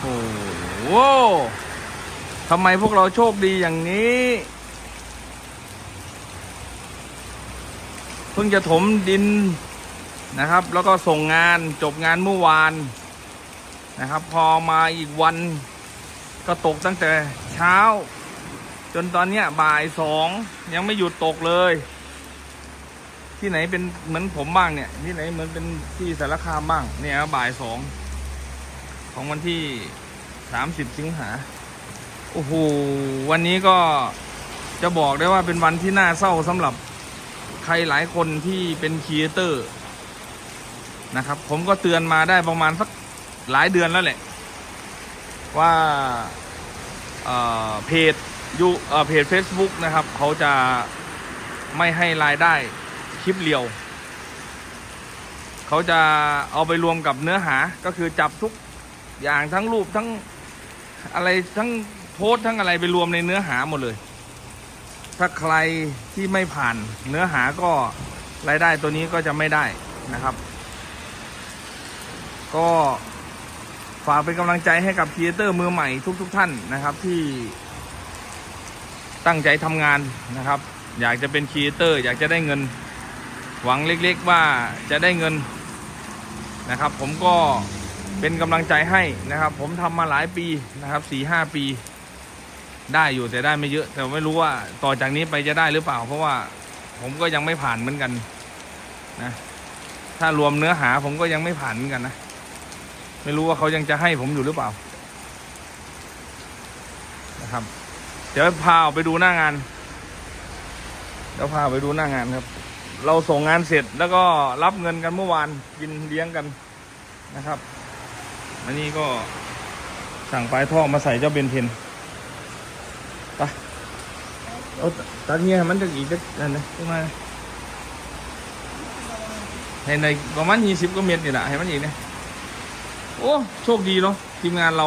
โอ้โหทำไมพวกเราโชคดีอย่างนี้ เพิ่งจะถมดินนะครับ แล้วก็ส่งงานจบงานเมื่อวานนะครับ พอมาอีกวันก็ตกตั้งแต่เช้า จนตอนเนี้ยบ่ายสองยังไม่หยุดตกเลย ที่ไหนเป็นเหมือนผมบ้างเนี่ย ที่ไหนเหมือนเป็นที่สารคามบ้างเนี่ยบ่ายสอง ของวันที่สามสิบสิงหา โอ้โห วันนี้ก็จะบอกได้ว่าเป็นวันที่น่าเศร้าสำหรับใครหลายคนที่เป็นครีเอเตอร์นะครับ ผมก็เตือนมาได้ประมาณสักหลายเดือนแล้วแหละ ว่าเเพจยูเเพจ Facebook นะครับ เขาจะไม่ให้รายได้คลิปเรียว เขาจะเอาไปรวมกับเนื้อหาก็คือจับทุก อย่างทั้งรูปทั้งอะไรทั้งโพสทั้งอะไรไปรวมในเนื้อหาหมดเลย ถ้าใครที่ไม่ผ่านเนื้อหาก็รายได้ตัวนี้ก็จะไม่ได้นะครับ ก็ฝากเป็นกำลังใจให้กับครีเอเตอร์มือใหม่ทุกๆทท่านนะครับที่ตั้งใจทำงานนะครับ อยากจะเป็นครีเอเตอร์ อยากจะได้เงินหวังเล็กๆว่าจะได้เงินนะครับ ผมก็ เป็นกำลังใจให้นะครับ ผมทำมาหลายปีนะครับสี่ห้าปี ได้อยู่แต่ได้ไม่เยอะ แต่ไม่รู้ว่าต่อจากนี้ไปจะได้หรือเปล่า เพราะว่าผมก็ยังไม่ผ่านเหมือนกันนะถ้ารวมเนื้อหาผมก็ยังไม่ผ่านเหมือนกันนะไม่รู้ว่าเขายังจะให้ผมอยู่หรือเปล่านะครับ เดี๋ยวพาออกไปดูหน้างานเดี๋ยวพาไปดูหน้างานครับ เราส่งงานเสร็จแล้วก็รับเงินกันเมื่อวานกินเลี้ยงกันนะครับ อันนี้ก็สั่งปลายท่อมาใส่เจ้าเบนเทนไปเอาตัดเงี้ยมันจะอีกจะนั่นนะขึ้นมาในในประมาณยี่สิบก็เมตรนี่แหละให้มันอีกเนี่ยโอ้โชคดีเนาะทีมงานเรา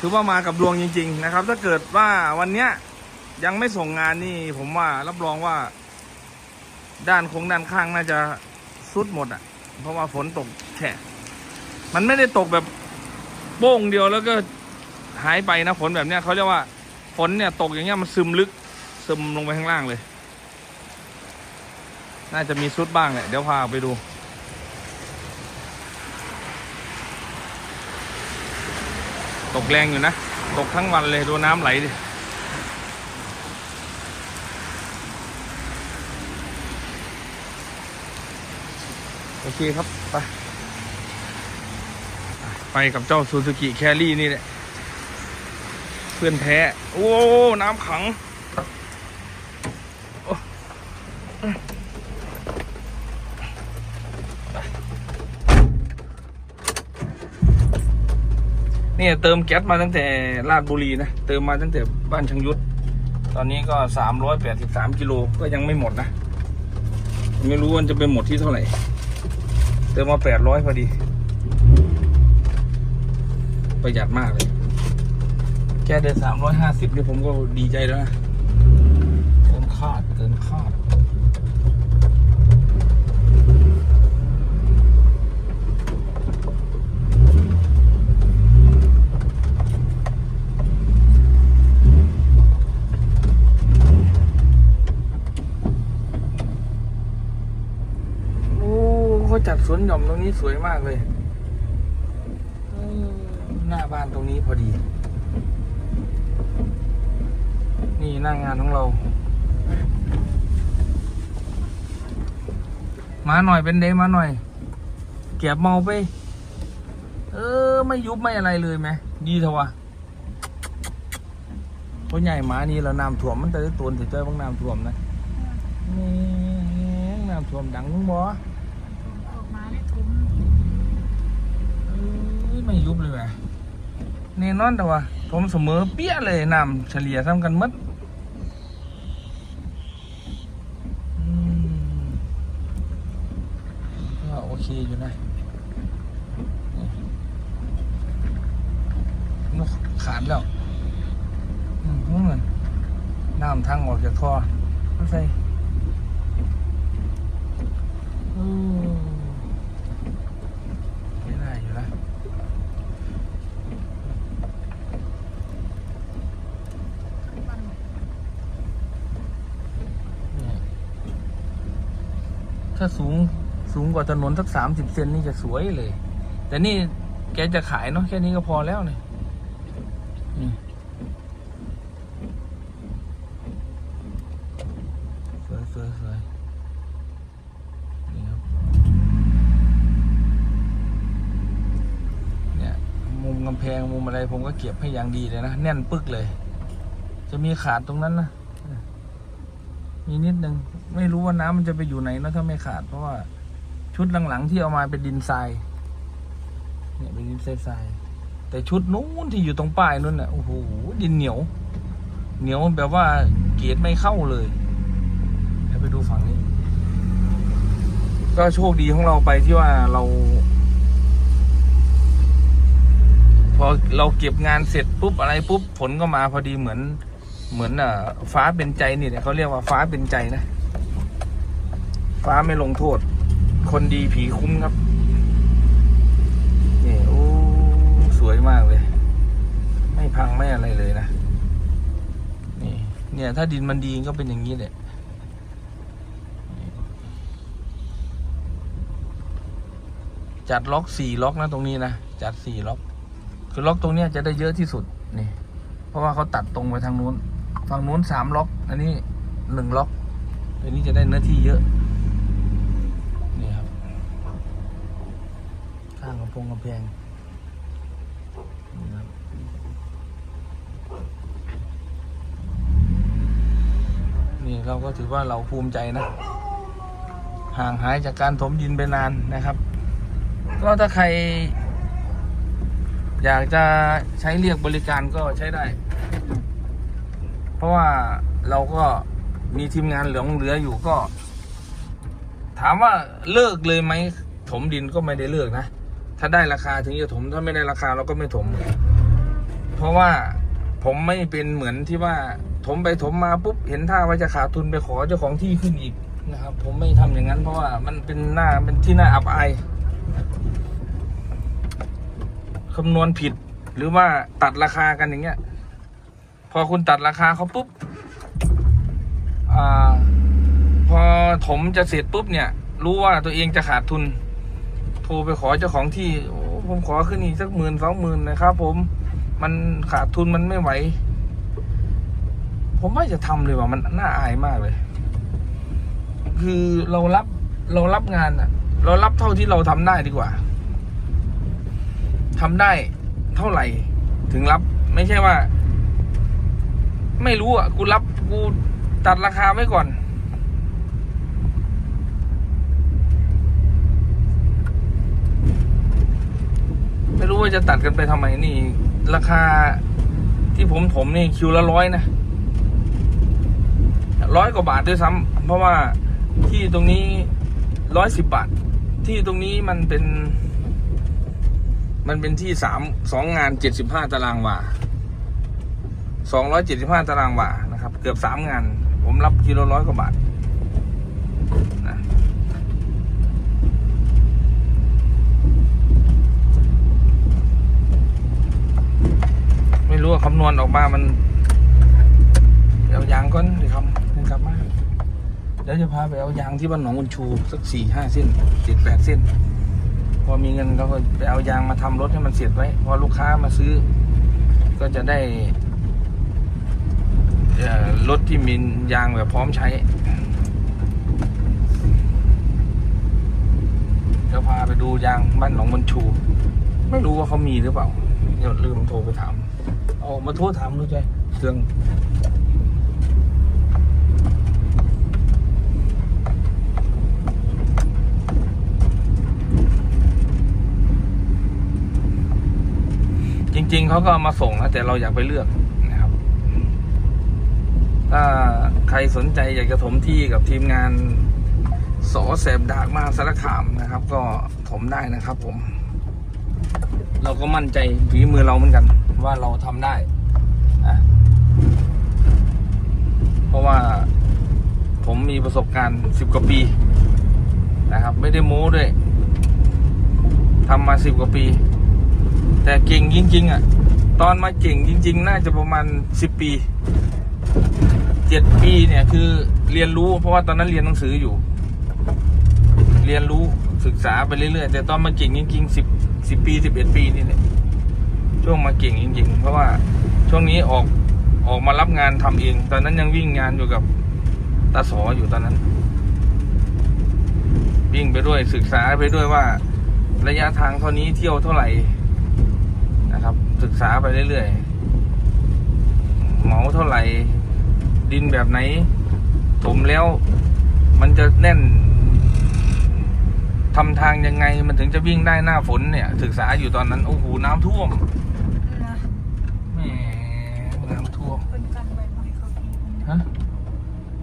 ถือว่ามากับดวงจริง ๆ นะครับ ถ้าเกิดว่าวันเนี้ยยังไม่ส่งงานนี่ ผมว่ารับรองว่า ด้านคงด้านข้างน่าจะสุดหมดอะ่ะ เพราะว่าฝนตกแฉะมันไม่ได้ตกแบบ โป้งเดียวแล้วก็หายไปนะฝนแบบเนี้ยเขาเรียกว่าฝนเนี่ยตกอย่างเงี้ยมันซึมลึกซึมลงไปข้างล่างเลย น่าจะมีซุดบ้างแหละเดี๋ยวพาไปดู ตกแรงอยู่นะ ตกทั้งวันเลยดูน้ำไหลดิโอเคครับ ไป ไปกับเจ้าซูซูกิแครี่นี่แหละ เพื่อนแท้ โอ้ น้ำขังเนี่ยเติมแก๊สมาตั้งแต่ราชบุรีนะ เติมมาตั้งแต่บ้านชังยุทธตอนนี้ก็สามร้อยแปดสิบสามกิโลก็ยังไม่หมดนะ ไม่รู้ว่ามันจะไปหมดที่เท่าไหร่ เติมมาแปดร้อยพอดี ประหยัดมากเลย แค่เดินสามร้อยห้าสิบนี่ผมก็ดีใจแล้วนะเกินคาดเกินคาดโอ้เขาจัดสวนหย่อมตรงนี้สวยมากเลย หน้าบ้านตรงนี้พอดี นี่หน้างงานของเรามาหน่อยเป็นเดมาหน่อย เก็บเมาไป เออ ไม่ยุบไม่อะไรเลยไหมดีเถอะวะเพราะใหญ่หมานี่เราน้ำท่วมมันแต่ตัวถือเจ้าบ้างน้ำท่วมนะนี่น้ำท่วมดังมึงบ่ออกมาได้ทุ้มเอ้ยไม่ยุบเลยแหม แน่นอนแต่ว่า ผมเสมอเปี้ยเลยน้ำเฉลี่ยซ้ำกันหมดก็โอเคอยู่นะนกขาดแล้วอืมเหมือนน้ำทางออกจากท่อไม่ใช่มไม่ได้อยู่นะ โอเค ถ้า สูงกว่าถนนสักสามสิบเซนนี่จะสวยเลย แต่นี่แกจะขายเนาะแค่นี้ก็พอแล้วเนี่ยนี่สวยสวยสวยนี่ครับเนี่ยมุมกำแพงมุมอะไรผมก็เก็บให้อย่างดีเลยนะ แน่นปึกเลย จะมีขาดตรงนั้นนะ มีนิดนึงไม่รู้ว่าน้ำมันจะไปอยู่ไหนนะถ้าไม่ขาด เพราะว่าชุดหลังๆที่เอามาเป็นดินทรายเนี่ยเป็นดินทรายทรายแต่ชุดนู้นที่อยู่ตรงป้ายนู้นน่ะโอ้โหดินเหนียว เหนียวแบบว่าเกรดไม่เข้าเลยเดี๋ยวไปดูฝั่งนี้ ก็โชคดีของเราไปที่ว่าเรา พอเราเก็บงานเสร็จปุ๊บอะไรปุ๊บ ผลก็มาพอดีเหมือน เหมือนอะฟ้าเป็นใจนี่เนี่ยเขาเรียกว่าฟ้าเป็นใจนะ ฟ้าไม่ลงโทษ คนดีผีคุ้มครับนี่โอ้สวยมากเลย ไม่พังไม่อะไรเลยนะนี่ เนี่ย ถ้าดินมันดีก็เป็นอย่างนี้แหละจัดล็อกสี่ล็อกนะตรงนี้นะจัดสี่ล็อก คือล็อกตรงเนี้ยจะได้เยอะที่สุดนี่ เพราะว่าเขาตัดตรงไปทางนู้น ฝั่งนู้นสามล็อก อันนี้หนึ่งล็อก อันนี้จะได้เนื้อที่เยอะ นี่ครับ ข้างกำพงกำแพงนี่ครับนี่เราก็ถือว่าเราภูมิใจนะ ห่างหายจากการถมดินไปนานนะครับ ก็ถ้าใคร อยากจะใช้เรียกบริการก็ใช้ได้ เพราะว่าเราก็มีทีมงานเหลืองเหลืออยู่ก็ ถามว่าเลิกเลยไหมถมดินก็ไม่ได้เลิกนะ ถ้าได้ราคาถึงจะถม ถ้าไม่ได้ราคาเราก็ไม่ถม เพราะว่าผมไม่เป็นเหมือนที่ว่าถมไปถมมาปุ๊บเห็นท่าว่าจะขาดทุนไปขอเจ้าของที่ขึ้นอีกนะครับ ผมไม่ทำอย่างนั้นเพราะว่ามันเป็นหน้าเป็นที่น่าอับอายคำนวณผิดหรือว่าตัดราคากันอย่างเงี้ย พอคุณตัดราคาเขาปุ๊บอาพอถมจะเสร็จปุ๊บเนี่ย รู้ว่าตัวเองจะขาดทุน โทรไปขอเจ้าของที่โอ้ผมขอขึ้นอีกสักหมื่นสองหมื่นนะครับ ผม มันขาดทุนมันไม่ไหว ผมไม่จะทำเลยว่ามันน่าอายมากเลย คือเรารับเรารับงานอะเรารับเท่าที่เราทำได้ดีกว่าทำได้เท่าไหร่ถึงรับไม่ใช่ว่า ไม่รู้อะ กูรับกูตัดราคาไว้ก่อน ไม่รู้ว่าจะตัดกันไปทำไมนี่ ราคาที่ผมถมนี่คิวละร้อยนะร้อยกว่าบาทด้วยซ้ำเพราะว่าที่ตรงนี้ร้อยสิบบาท ที่ตรงนี้มันเป็น มันเป็นที่สามสองงานเจ็ดสิบห้าตารางวา สองร้อยเจ็ดสิบห้าตารางวานะครับ เกือบสามงาน ผมรับกิโลร้อยกว่าบาทนะไม่รู้ว่าคำนวณออกมามันเอายางก่อนเดี๋ยวคำนึงกลับมาเดี๋ยวจะพาไปเอายางที่บ้านหนองบุญชู สักสี่ห้าเส้นเจ็ดแปดเส้น พอมีเงินเราก็ไปเอายางมาทำรถให้มันเสร็จไว้ พอลูกค้ามาซื้อ ก็จะได้ รถที่มียางแบบพร้อมใช้เดี๋ยวพาไปดูยางบ้านหนองบันชู ไม่รู้ว่าเขามีหรือเปล่าเดี๋ยวลืมโทรไปถามเอามาโทรถามดูใจเครื่องจริง ๆเขาก็มาส่งนะแต่เราอยากไปเลือก ถ้าใครสนใจอยากจะถมที่กับทีมงานสอแสบดากมากสารคามนะครับ ก็ถมได้นะครับ ผม เราก็มั่นใจฝีมือเราเหมือนกัน ว่าเราทำได้นะเพราะว่าผมมีประสบการณ์สิบกว่าปีนะครับ ไม่ได้โม้ด้วยทำมาสิบกว่าปี แต่เก่งจริง ๆ อะ ตอนมาเก่งจริง ๆ น่าจะประมาณสิบปี เจ็ดปีเนี่ยคือเรียนรู้ เพราะว่าตอนนั้นเรียนหนังสืออยู่ เรียนรู้ศึกษาไปเรื่อยๆ แต่ตอนมาเก่งจริงๆสิบสิบปีสิบเอ็ดปีนี่แหละช่วงมาเก่งจริง ๆ เพราะว่าช่วงนี้ออกออกมารับงานทำเอง ตอนนั้นยังวิ่งงานอยู่กับตาสออยู่ตอนนั้น วิ่งไปด้วยศึกษาไปด้วยว่า ระยะทางเท่านี้เที่ยวเท่าไหร่นะครับ ศึกษาไปเรื่อยๆ เหมาเท่าไหร่ ดินแบบไหนถมแล้ว มันจะแน่นทำทางยังไงมันถึงจะวิ่งได้หน้าฝนเนี่ย ศึกษาอยู่ตอนนั้นโอ้โหน้ำท่วมนะแหมน้ำท่วมเป็นกันใบไม้เขาทีฮะ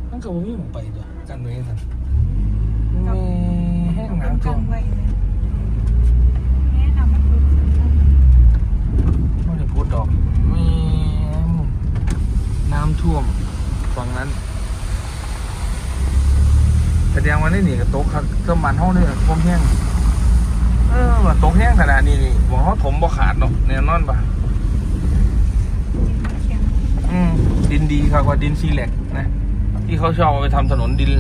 นั่นก็วิ่งไปตัวกันไว้กันแหมแห้งเป็นน้ำท่กัวนม ใบเลยแม่นำมาปลูก ไม่ได้พูดดอกแหมน้ำท่วมฝั่งนั้น แสดงว่านี่กับโต๊ะครับเครื่องมันห้องนี่ท่วมแห้งเออว่าตกแห้งขนาดนี้นี่หวังเขาถมบ่ขาดเนาะแน่นอนปะอืมดินดีครับกว่าดินซีแลกนะ ที่เขาชอบเอาไปทำถนนดิน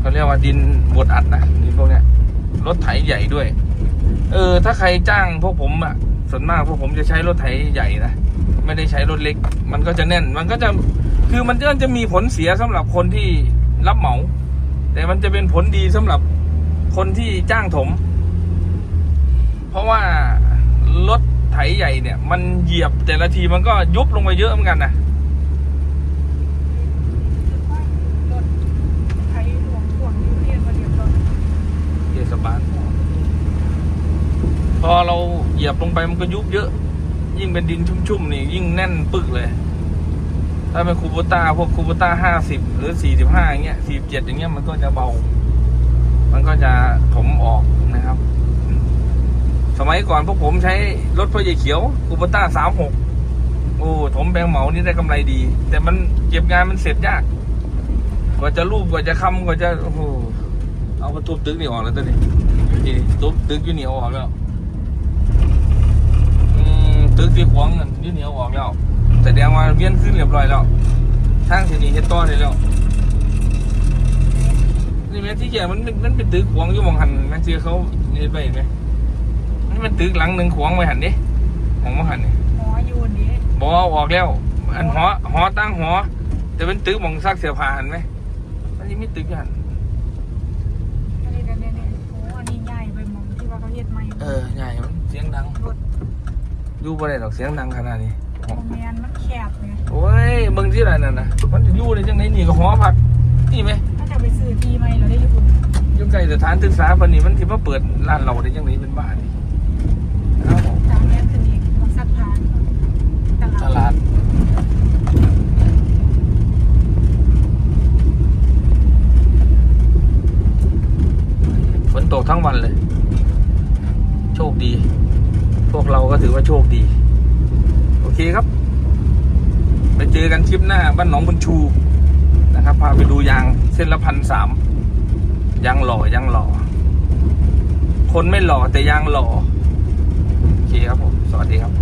เขาเรียกว่าดินบดอัดนะดินพวกเนี้ยรถไถใหญ่ด้วย เออ ถ้าใครจ้างพวกผมอะส่วนมากพวกผมจะใช้รถไถใหญ่นะไม่ได้ใช้รถเล็ก มันก็จะแน่น มันก็จะคือมันก็จะมีผลเสียสำหรับคนที่รับเหมา แต่มันจะเป็นผลดีสำหรับคนที่จ้างถม เพราะว่ารถไถใหญ่เนี่ย มันเหยียบแต่ละทีมันก็ยุบลงไปเยอะเหมือนกันนะรถไทยหลวงห่วงยูเรียนมาเรียบร้อยเทศบาลพอเราเหยียบลงไปมันก็ยุบเยอะ ยิ่งเป็นดินชุ่มๆนี่ยิ่งแน่นปึกเลย ถ้าเป็นคูโบต้าพวกคูโบต้าห้าสิบหรือสี่สิบห้าอย่างเงี้ยสี่เจ็ดอย่างเงี้ยมันก็จะเบา มันก็จะถมออกนะครับ สมัยก่อนพวกผมใช้รถพ่อใหญ่เขียวคูโบต้าสามหกโอ้ถมแบงเหมานี่ได้กำไรดี แต่มันเก็บงานมันเสร็จยาก กว่าจะรูปกว่าจะคำกว่าจะโอ้เอามาทุบตึกนี่ออกแล้วตัวนี้นี่ทุบตึกอยู่นี่เอาออกแล้ว ตึกที่ขวางกันอยู่นี่เอาออกแล้วแสดงว่าเวียนขึ้นเรียบร้อยแล้วทางที่นี่เฮ็ดต่อได้แล้วนี่แม่ที่แก่มันมันมันเป็นตึกขวางอยู่หมองหันแม่เชื่อเขาเฮ็ดไปเห็นไหมมันเป็นตึกหลังหนึ่งขวางไว้หันดิมองมาหันนี่หมอยูนนี้บเอาออกแล้ว อันหอหอตั้งหอ แต่เป็นตึกหมองซักเสียผ้าหันไหมมันยังมีตึกอยู่หันอันนี้เนี่ยเนี่ยโอ้อันนี้ใหญ่ไปมองที่ว่าเขาเฮ็ดใหม่เออใหญ่มันเสียงดังรถ อยู่บ่ได้ดอกเสียงดังขนาดนี้โรงแรมมันแคบไงโอ้ยเบิ่งที่ไรนั่นนะมันจะอยู่ในจังไหนนี่ก็หอพักนี่ไหมถ้าจะไปซื้อที่ใหม่เราได้ญี่ปุ่นอยู่ใกล้สถานศึกษาปานนี้มันที่มาเปิดร้านเราได้จังไหนเป็นบ้านนี่เอ้าตามแม่คืออีกมาสักพานตตลาลาดดฝนตกทั้งวันเลย โชคดี พวกเราก็ถือว่าโชคดี โอเคครับ ไปเจอกันคลิปหน้าบ้านหนองบุญชูนะครับ พาไปดูยางเส้นละพันสามยางหล่อยางหล่อ คนไม่หล่อแต่ยางหล่อ โอเคครับผม สวัสดีครับ